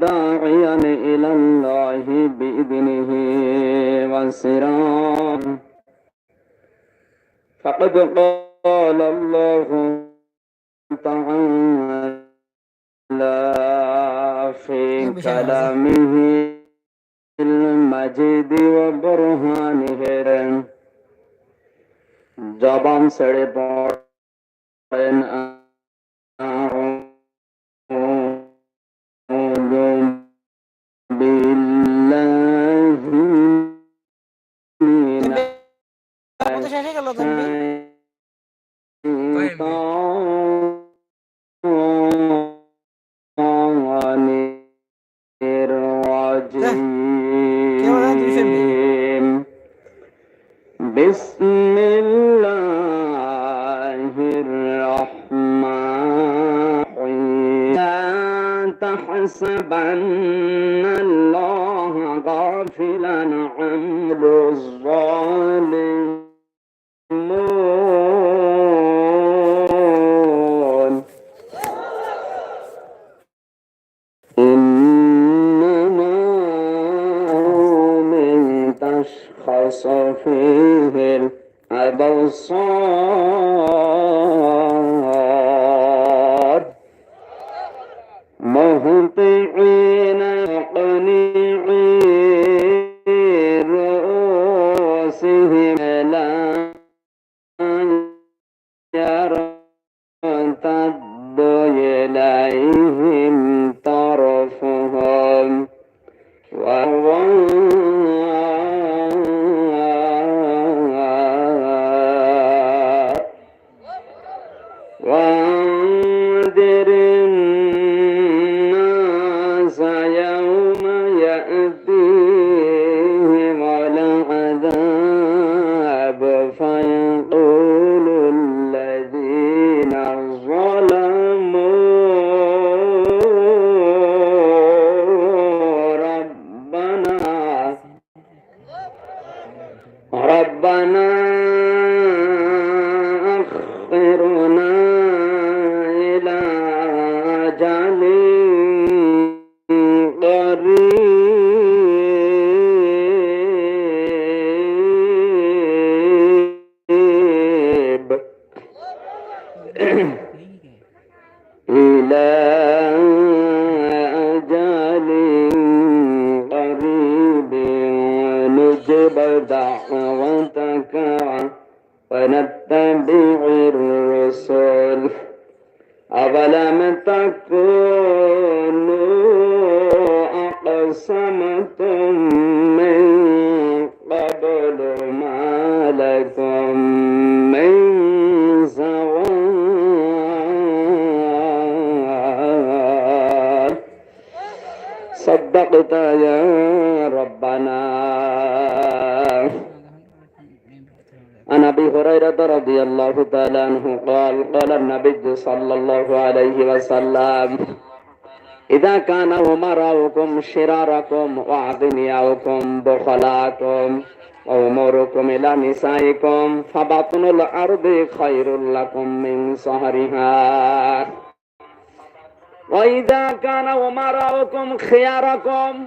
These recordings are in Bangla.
وداعيا إلى الله بإذنه وسراجا فقد قال الله تعالى في كلامه المجيد وبرهانه জবান ছেড়ে পড়েন عليهم ربنا ونتبع الرسل أولم تكونوا أقسمتم من قبل ما لكم من زوال صدقت يا ربنا عن ابي هريره رضي الله تعالى عنه قال قال النبي صلى الله عليه وسلم اذا كان امراؤكم شراركم واغنياؤكم بخلاكم واموركم الى نسائكم فبطن الارض خير لكم من سهرها وإذا كان أمراؤكم خياركم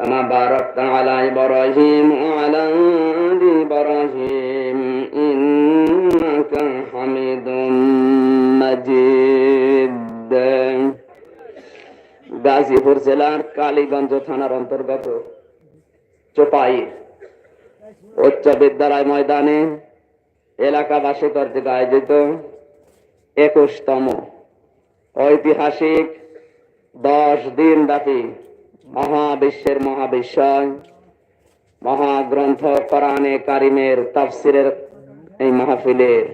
كما باركت على إبراهيم وعلى آل إبراهيم إنك حميد مجيد গাজীপুর জেলার কালীগঞ্জ থানার অন্তর্গত চোপাই উচ্চ বিদ্যালয় ময়দানে এলাকাবাসী কর্তৃক আয়োজিত একুশতম ঐতিহাসিক দশ দিন ব্যাপী মহাবিশ্বের মহাবিশ্বয় মহাগ্রন্থ কোরআনে কারিমের তাফসিরের এই মাহফিলের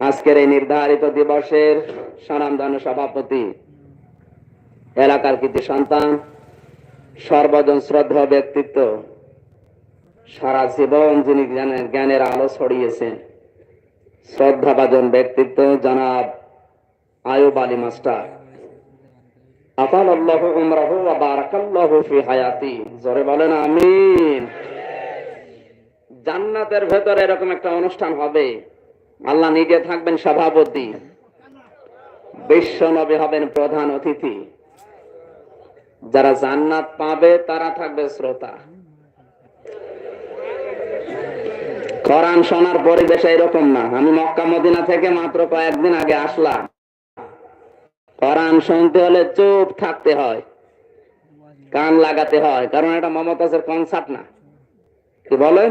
আজকের এই নির্ধারিত দিবসের সনামদান সভাপতি, এলাকার কৃতি সন্তান, সর্বজন শ্রদ্ধা ব্যক্তিত্ব, সারা জীবন যিনি জ্ঞানের জ্ঞানের আলো ছড়িয়েছেন, শ্রদ্ধাভাজন ব্যক্তিত্ব, জনাব আয়ুব আলী মাস্টার। আফাল আল্লাহ ওয়া বারাকাল্লাহু ফি হায়াতি। জোরে বলেন আমিন। জান্নাতের ভেতরে এরকম একটা অনুষ্ঠান হবে। আল্লাহ নিজে থাকবেন সভাপতি। হবেন প্রধান অতিথি। যারা জান্নাত পাবে, তারা থাকবে শ্রোতা। কোরআন শোনার পরিবেশ এরকম না। আমি মক্কা, মদিনা থেকে মাত্র কয়েকদিন আগে আসলাম। কোরআন শুনতে হলে চুপ থাকতে হয়, কান লাগাতে হয়, কারণ এটা মমতাজের কনসার্ট না। কি বলেন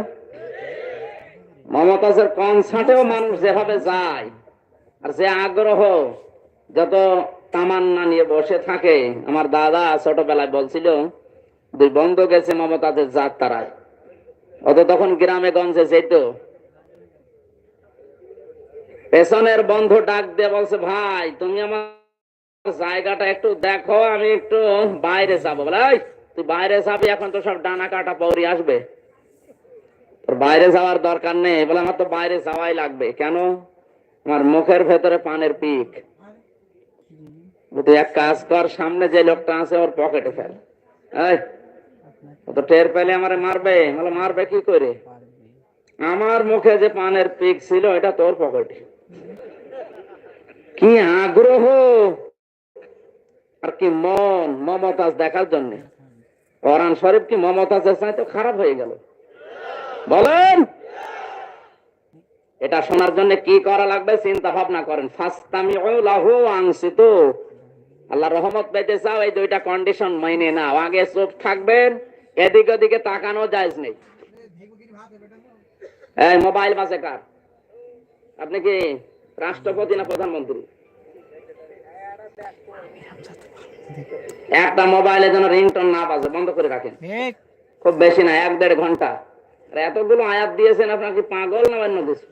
মমতাজের কনসার্টেও মানুষ যেভাবে যায়, আর যে আগ্রহ, যত তামান্না নিয়ে বসে থাকে, আমার দাদা ছোটবেলায় বলছিল, দুই বন্ধু গেছে মমতাজের জাত তারায় অত তখন গ্রামে গঞ্জে যেত। পেছনের বন্ধু ডাক দিয়ে বলছে, ভাই, তুমি আমার জায়গাটা একটু দেখো আমি একটু বাইরে যাব বলে "এই, তুই বাইরে যাবি এখন তো সব ডানা কাটা পৌরি আসবে। তোর বাইরে যাওয়ার দরকার নেই। বলে আমার তো বাইরে যাওয়াই লাগবে। কেন? আমার মুখের ভেতরে পানের পিক। তুই এক কাজ কর সামনে যে লোকটা আছে ওর পকেটে ফেল। তো টের পেলে আমারে মারবে। বলে মারবে কি করে? আমার মুখে যে পানের পিক ছিল এটা তোর পকেটে। কি আগ্রহ! আর কি মন মমতাজ দেখার জন্য। কোরআন শরীফ কি মমতাজের চাই তো খারাপ হয়ে গেল? বলেন! এটা শোনার জন্য কি করা লাগবে? চিন্তা ভাবনা করেন। ফাস্তামি লাহু আংসিত। আল্লাহ রহমত পেতে চাও, এই দুইটা কন্ডিশন মাইনে নাও। আগে চুপ থাকবেন, এদিক ওদিকে তাকানো যায়জ নেই। এই, মোবাইল বাজে কার? আপনি কি রাষ্ট্রপতি না প্রধানমন্ত্রী? একটা মোবাইলে যেন রিংটন না বাজে বন্ধ করে রাখেন। খুব বেশি না এক দেড় ঘণ্টা। আর এতগুলো আয়াত দিয়েছেন আপনার কি পাগল না অন্য কিছু?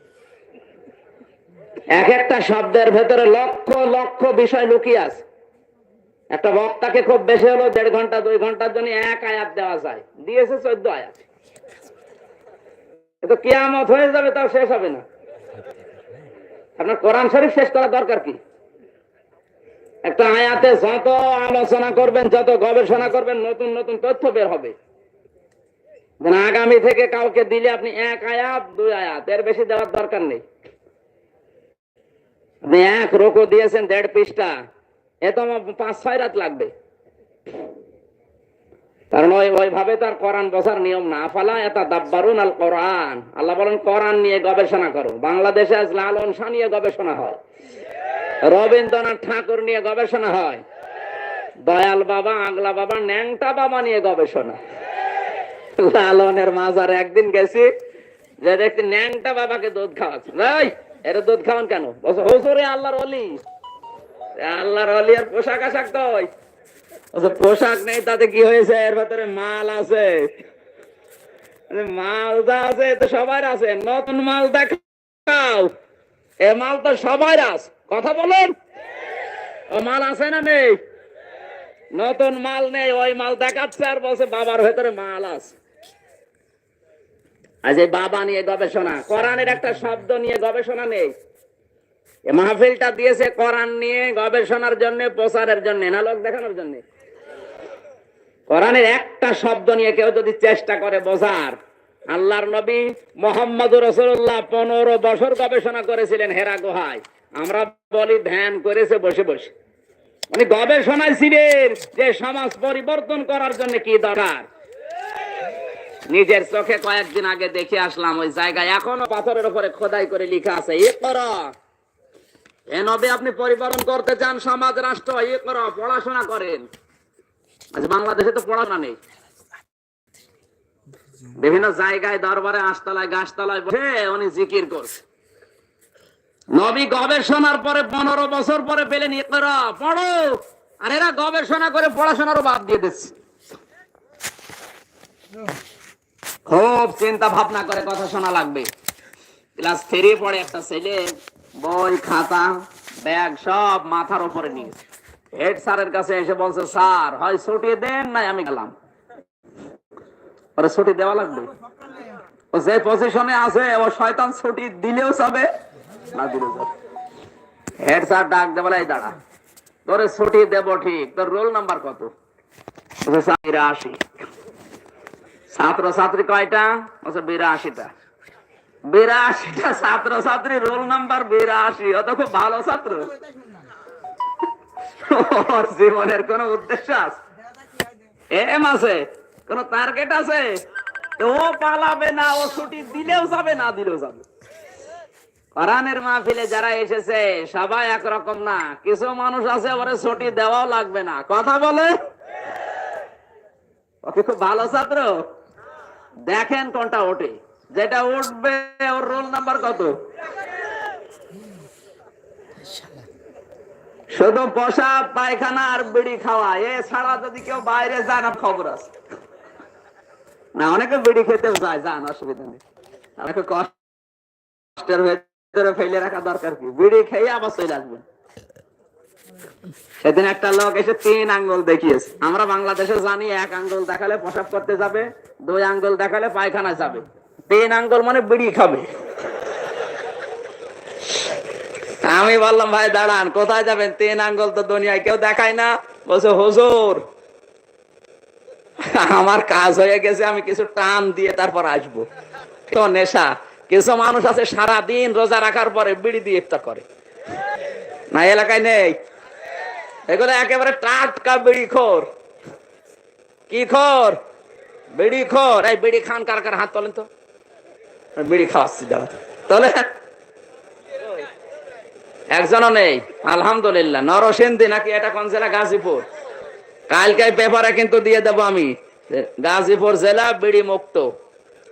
এক একটা শব্দের ভেতরে লক্ষ লক্ষ বিষয় লুকিয়ে আছে। একটা বক্তাকে খুব বেশি হলো দেড় ঘণ্টা দুই ঘণ্টার জন্য এক আয়াত দেওয়া যায়। দিয়েছে চোদ্দ আয়াত। এ তো কিয়ামত হয়ে যাবে তাও শেষ হবে না। আপনার কোরআন শরীফ শেষ করার দরকার কি? একটা আয়াতে যত আলোচনা করবেন, যত গবেষণা করবেন, নতুন নতুন তথ্য বের হবে। আগামী থেকে কাউকে দিলে আপনি এক আয়াত, দুই আয়াত, এর বেশি দেওয়ার দরকার নেই। আপনি এক রোকো দিয়েছেন দেড় পৃষ্ঠা, এ তো আমার পাঁচ, ছয় রাত লাগবে। কারণ ওই ওইভাবে তার কোরআন বসার নিয়ম না। ফালা এটা দাব্বারুন আল কোরআন। আল্লাহ বলেন, কোরআন নিয়ে গবেষণা করো। বাংলাদেশে আজ লালন শাহ নিয়ে গবেষণা হয়। রবীন্দ্রনাথ ঠাকুর নিয়ে গবেষণা হয়। দয়াল বাবা, আগলা বাবা, ন্যাংটা বাবা নিয়ে গবেষণা। লালনের মাজার একদিন গেছি, যে দেখছি ন্যাংটা বাবাকে দুধ খাওয়াচ্ছে। এর দুধ খাওয়ান কেন? হুজুরে, আল্লাহর অলি আল্লাহর অলি আর পোশাক আশাক তো পোশাক নেই, তাতে কি হয়েছে? এর ভেতরে মাল আছে। আরে মাল যা আছে তো সবার আছে। নতুন মাল দেখাও। এ মাল তো সবার আছে। কথা বলেন। মাল আছে না নেই? নতুন মাল নেই, ওই মাল দেখাচ্ছে আর বলছে বাবার ভেতরে মাল আছে। আজ এই বাবা নিয়ে গবেষণা, কোরআনের একটা শব্দ নিয়ে গবেষণা নেই। মাহফিলটা দিয়েছে কোরআন নিয়ে গবেষণার জন্য, প্রচারের জন্য, না লোক দেখানোর জন্য? কোরআনের একটা শব্দ নিয়ে কেউ যদি চেষ্টা করে বোঝার, আল্লাহর নবী মোহাম্মদ রসুল্লাহ পনেরো বছর গবেষণা করেছিলেন হেরা গুহায়। আমরা বলি ধ্যান করেছে, বসে বসে। উনি গবেষণায় ছিলেন যে সমাজ পরিবর্তন করার জন্য কি দরকার? নিজের চোখে কয়েকদিন আগে দেখে আসলাম, ওই জায়গায় এখনও পাথরের উপরে খোদাই করে লিখা আছে এ করো এ আপনি পরিবর্তন করতে চান সমাজ, রাষ্ট্র এ করো পড়াশোনা করেন। আজ বাংলাদেশে তো পড়াশোনা নেই। বিভিন্ন জায়গায়, দরবারে আশতলায় গাছতলায় বসে উনি জিকির করছে নবী গবেষণার পরে পনেরো বছর পরে পেলেন এ পড়ো আর এরা গবেষণা করে পড়াশোনারও বাদ দিয়ে দিচ্ছে। খুব চিন্তা ভাবনা করে কথা শোনা লাগবে। ক্লাস থ্রি পড়ে একটা ছেলে, বই, খাতা, ব্যাগ সব মাথার উপরে নিয়ে হেড স্যারের কাছে এসে বলছে, স্যার, হয় ছুটি দেন নাই আমি গেলাম। ছুটি দেওয়া লাগবে? ও যে পজিশনে আছে, ও শয়তান ছুটি দিলেও যাবে হেড স্যার ডাক দেবো এই দাঁড়া। ছুটি দেব ঠিক। তোর রোল নাম্বার কত? বিরাশি। ছাত্র ছাত্রী কয়টা? বলছে, বিরাশিটা। বিরাশিটা ছাত্র ছাত্রী রোল নাম্বার বিরাশি। অত খুব ভালো ছাত্র। জীবনের কোন উদ্দেশ্য আছে? এম আছে, কোন টার্গেট আছে? ও পালাবে না, ও ছুটি দিলেও যাবে, না দিলেও যাবে। কোরআনের মাহফিলে যারা এসেছে, সবাই একরকম না। কিছু মানুষ আছে, ওরে ছুটি দেওয়াও লাগবে না। কথা বলে? ওকে খুব ভালো ছাত্র? দেখেন কোনটা ওঠে। যেটা উঠবে, ওর রোল নাম্বার কত? শুধু বসা পায়খানা আর বিড়ি খাওয়া। এ ছাড়া যদি কেউ বাইরে যায় না, খবর আছে। না, অনেকে বিড়ি খেতে যায়, যান, অসুবিধা নেই। অনেকে কষ্টের ফেলে রাখা দরকার কি? বিড়ি খেয়ে আবার চলে আসবেন সেদিন একটা লোক এসে তিন আঙ্গুল দেখিয়েছে। আমরা বাংলাদেশে জানি এক আঙ্গুল দেখালে প্রসাব করতে যাবে, দুই আঙ্গুল দেখালে পায়খানা যাবে। তিন আঙ্গুল মানে বিড়ি খাবে। আমি বললাম, ভাই, দাঁড়ান, কোথায় যাবেন? তিন আঙ্গুল তো দুনিয়ায় কেউ দেখায় না। বলছে, হুজুর, আমার কাজ হয়ে গেছে, আমি কিছু টান দিয়ে তারপর আসব। তো নেশা। কিছু মানুষ আছে সারা দিন রোজা রাখার পরে বিড়ি দিয়ে ইফতার করে। না এলাকায় নেই। এগুলো একেবারে টাটকা বিড়ি খোর। কি খোর? বিড়ি খোর। এই বিড়ি খান, কার কার হাত তোলেন তো? বিড়ি খাওয়াচ্ছি, দাঁড়া তাহলে একজনও নেই, আলহামদুলিল্লাহ। নরসিংদী নাকি এটা কোন জেলা? গাজীপুর। কালকে পেপারে কিন্তু দিয়ে দেবো আমি। গাজীপুর জেলা বিড়ি মুক্ত।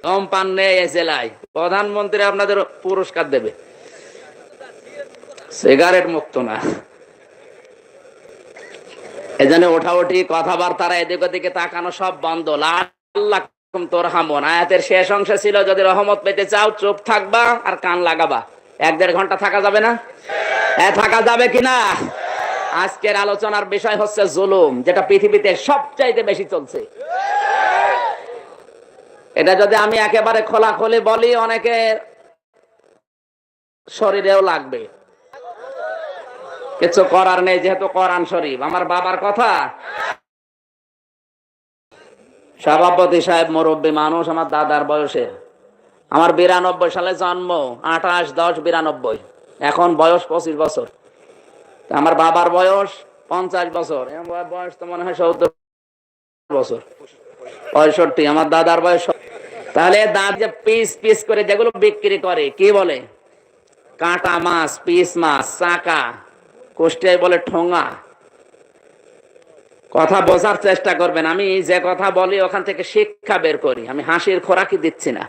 কম পান নেই জেলায় প্রধানমন্ত্রী আপনাদের পুরস্কার দেবে। সিগারেট মুক্ত না। এজন্য ওঠাউঠি কথাবার্তারা এদিক ওদিকে তাকানো সব বন্ধ। লাল্লাহ তোর হামন। আয়াতের শেষ অংশে ছিল, যদি রহমত পেতে চাও, চুপ থাকবা আর কান লাগাবা। এক দেড় ঘণ্টা থাকা যাবে না? হ্যাঁ থাকা যাবে কিনা আজকের আলোচনার বিষয় হচ্ছে জুলুম, যেটা পৃথিবীতে সবচাইতে বেশি চলছে। এটা যদি আমি একেবারে খোলাখুলি বলি অনেকের শরীরেও লাগবে। কিছু করার নেই, যেহেতু কোরআন শরীফ। আমার বাবার কথা। সভাপতি সাহেব মুরব্বী মানুষ, আমার দাদার বয়সের আমার বিরানব্বই সালে জন্ম, আঠাশ, দশ, বিরানব্বই। এখন বয়স পঁচিশ বছর। আমার বাবার বয়স পঞ্চাশ বছর। বয়স তো মনে হয় সত্তর বছর। পঁয়ষট্টি। আমার দাদার বয়স তাহলে দাঁত যে পিস পিস করে যেগুলো বিক্রি করে, কি বলে? কাঁটা মাছ, পিস মাছ, চাকা, কুষ্টিয়ায় বলে ঠোঙা। কথা বোঝার চেষ্টা করবেন। আমি যে কথা বলি, ওখান থেকে শিক্ষা বের করি। আমি হাসির খোরাকি দিচ্ছি না।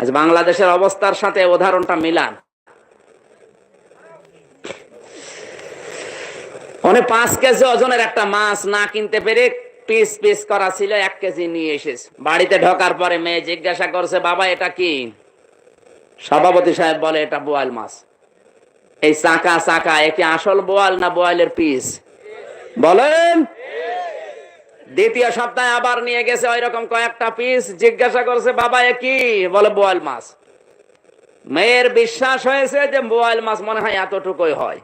আজ বাংলাদেশের অবস্থার সাথে উদাহরণটা মিলান। উনি পাঁচ কেজি ওজনের একটা মাছ না কিনতে পেরে পিস পিস করা ছিল, এক কেজি নিয়ে এসেছে। বাড়িতে ঢোকার পরে মেয়ে জিজ্ঞাসা করছে, বাবা, এটা কি? সভাপতি সাহেব বলে, এটা বোয়াল মাছ। এই চাকা চাকা একে আসল বোয়াল না বোয়ালের পিস? বলেন। দ্বিতীয় সপ্তাহে আবার নিয়ে গেছে ওই রকম কয়েকটা পিস, জিজ্ঞাসা করছে, বাবা, এ কি? বলে, বোয়াল মাছ। মেয়ের বিশ্বাস হয়েছে যে বোয়াল মাছ মনে হয় এতটুকুই হয়।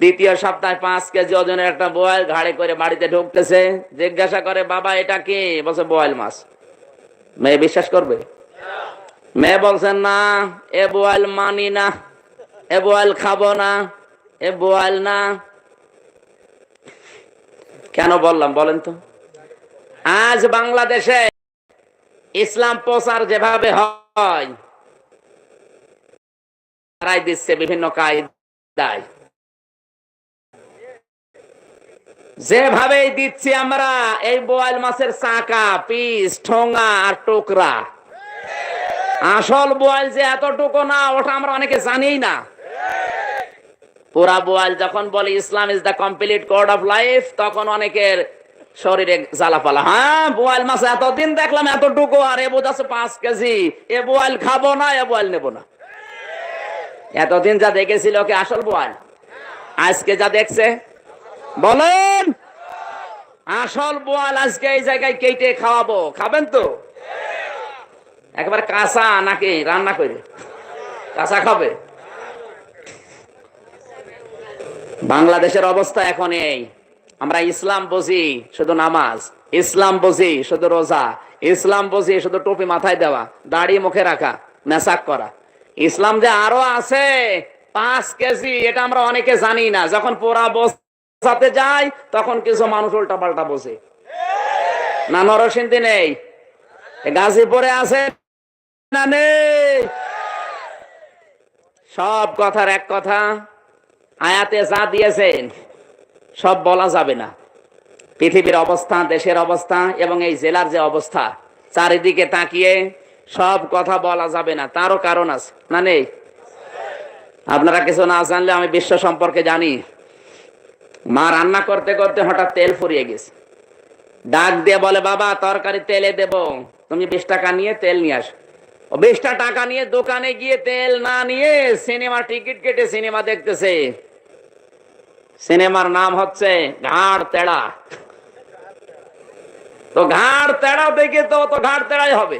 দ্বিতীয় সপ্তাহে পাঁচ কেজি ওজনের একটা বোয়াল ঘাড়ে করে বাড়িতে ঢুকতেছে, জিজ্ঞাসা করে, বাবা, এটা কি? বলছে, বোয়াল মাছ। মেয়ে বিশ্বাস করবে? মেয়ে বলছেন না, এ বোয়াল মানি না, এ বোয়াল খাব না, এ বোয়াল না। কেন বললাম বলেন তো? আজ বাংলাদেশে ইসলাম প্রচার যেভাবে হয় দিচ্ছে বিভিন্ন কায়দায়। যেভাবে দিচ্ছি আমরা, এই বোয়াল মাছের চাকা, পিস, ঠোঙা আর টোকরা। আসল বোয়াল যে এতটুকু না, ওটা আমরা অনেকে জানি না। পুরা বোয়াল যখন বলে, Islam is the complete code of life তখন অনেকের শরীরে জ্বালা জ্বালাপালা হ্যাঁ বোয়াল মাছ এতদিন দেখলাম এতটুকু, আর এ বোঝ আছে পাঁচ কেজি। এ বোয়াল খাব না, এ বোয়াল নেব না। এতদিন যা দেখেছিল কি আসল বোয়াল? আজকে যা দেখছে বলেন। আসল বোয়াল আজকে এই জায়গায় কেটে খাওয়াবো। খাবেন তো? একবার কাঁচা নাকি রান্না করে? কাঁচা খাবে? বাংলাদেশের অবস্থা এখন এই। আমরা ইসলাম বুঝি, শুধু নামাজ। ইসলাম বুঝি, শুধু রোজা। ইসলাম বুঝি, শুধু টুপি মাথায় দেওয়া। দাড়ি মুখে রাখা, মেসাক করা। ইসলাম যে আরও আছে, পাঁচ কেজি, এটা আমরা অনেকে জানি না। যখন পোড়া বসাতে যাই তখন কিছু মানুষ উল্টা পাল্টা বসে না নরসিংদী নেই। গাজীপুরে আছে না নেই? সব কথার এক কথা, আয়াতে যা দিয়েছেন, সব বলা যাবে না। পৃথিবীর অবস্থা, দেশের অবস্থা এবং এই জেলার যে অবস্থা, চারিদিকে তাকিয়ে সব কথা বলা যাবে না। তারও কারণ আছে, না নেই? আপনারা কিছু না জানলে আমি বিশ্ব সম্পর্কে জানি। মা রান্না করতে করতে হঠাৎ তেল ফুরিয়ে গেছে। ডাক দিয়ে বলে, বাবা, তরকারি তেলে দেব। তুমি বিশ টাকা নিয়ে তেল নিয়ে আস। ও বিশটা টাকা নিয়ে দোকানে গিয়ে তেল না নিয়ে সিনেমা টিকিট কেটে সিনেমা দেখতেছে। সিনেমার নাম হচ্ছে ঘাড় তেড়া। তো ঘাড় তেড়া দেখে তো তো ঘাড় তেড়াই হবে।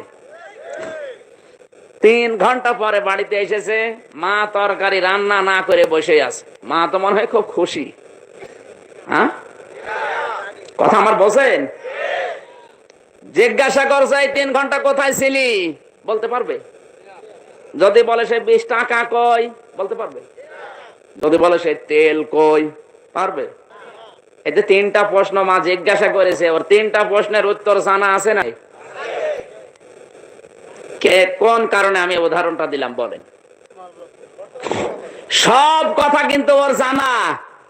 তিন ঘণ্টা পরে বাড়িতে এসেছে, মা তরকারি রান্না না করে বসে আছে। মা তো মনে হয় খুব খুশি। কথা আমার বসেন জিজ্ঞাসা করছে তিন ঘণ্টা কোথায় ছিলি? বলতে পারবে? যদি বলে সে বিশ টাকা কই, বলতে পারবে? যদি বলে সে তেল কই, পারবে? এই যে তিনটা প্রশ্ন মা জিজ্ঞাসা করেছে, ওর তিনটা প্রশ্নের উত্তর জানা আছে না? কে, কোন কারণে আমি উদাহরণটা দিলাম বলেন? সব কথা কিন্তু ওর জানা।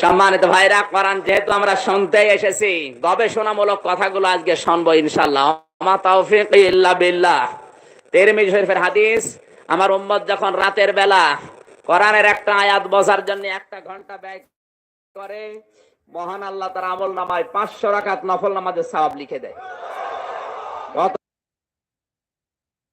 সম্মানিত ভাইরা, কোরআন যেহেতু আমরা শুনতে এসেছি, গবেষণামূলক কথাগুলো আজকে শুনব ইনশাল্লাহ আমা ইল্লা বিল্লাহ। শরীফের হাদিস, আমার উম্মত যখন রাতের বেলা কোরআনের একটা আয়াত বসার জন্য একটা ঘণ্টা ব্যয় করে, মহান আল্লাহ তার আমল নামায় পাঁচশো রাকাত নফল নামাজের সওয়াব লিখে দেয়।